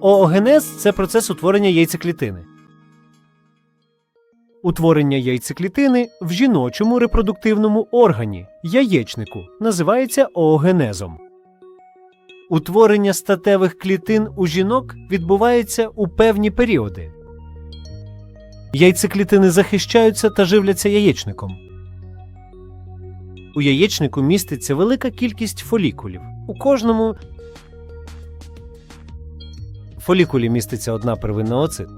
Оогенез це процес утворення яйцеклітини. Утворення яйцеклітини в жіночому репродуктивному органі яєчнику називається оогенезом. Утворення статевих клітин у жінок відбувається у певні періоди. Яйцеклітини захищаються та живляться яєчником. У яєчнику міститься велика кількість фолікулів. У кожному фолікулі міститься одна первинна оцит.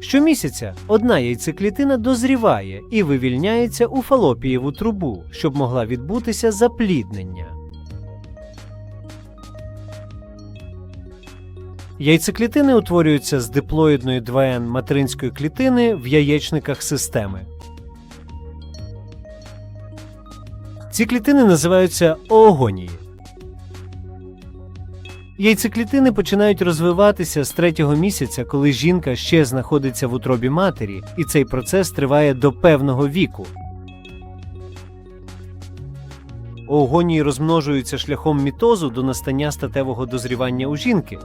Щомісяця одна яйцеклітина дозріває і вивільняється у фалопієву трубу, щоб могла відбутися запліднення. Яйцеклітини утворюються з диплоїдної 2N материнської клітини в яєчниках системи. Ці клітини називаються оогонії. Яйцеклітини починають розвиватися з третього місяця, коли жінка ще знаходиться в утробі матері, і цей процес триває до певного віку. Оогонії розмножуються шляхом мітозу до настання статевого дозрівання у жінки.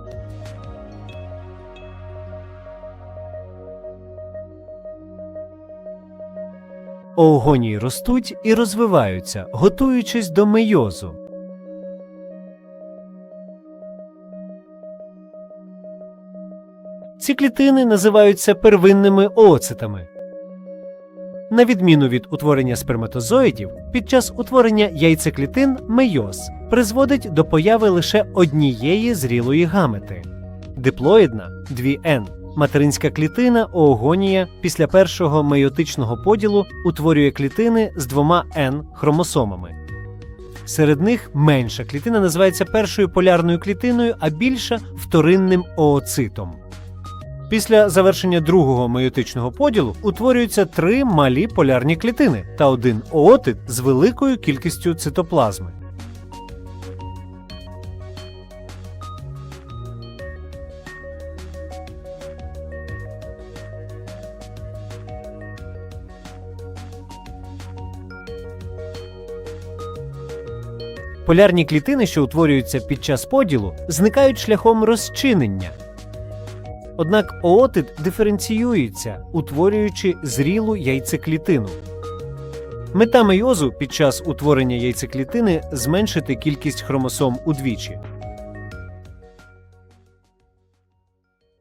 Оогонії ростуть і розвиваються, готуючись до мейозу. Ці клітини називаються первинними ooцитами. На відміну від утворення сперматозоїдів, під час утворення яйцеклітин мейоз призводить до появи лише однієї зрілої гамети. Диплоїдна 2N материнська клітина оогонія після першого мейотичного поділу утворює клітини з двома N хромосомами. Серед них менша клітина називається першою полярною клітиною, а більша вторинним ooцитом. Після завершення другого мейотичного поділу утворюються три малі полярні клітини та один оотит з великою кількістю цитоплазми. Полярні клітини, що утворюються під час поділу, зникають шляхом розчинення. Однак оотит диференціюється, утворюючи зрілу яйцеклітину. Мета мейозу під час утворення яйцеклітини зменшити кількість хромосом удвічі.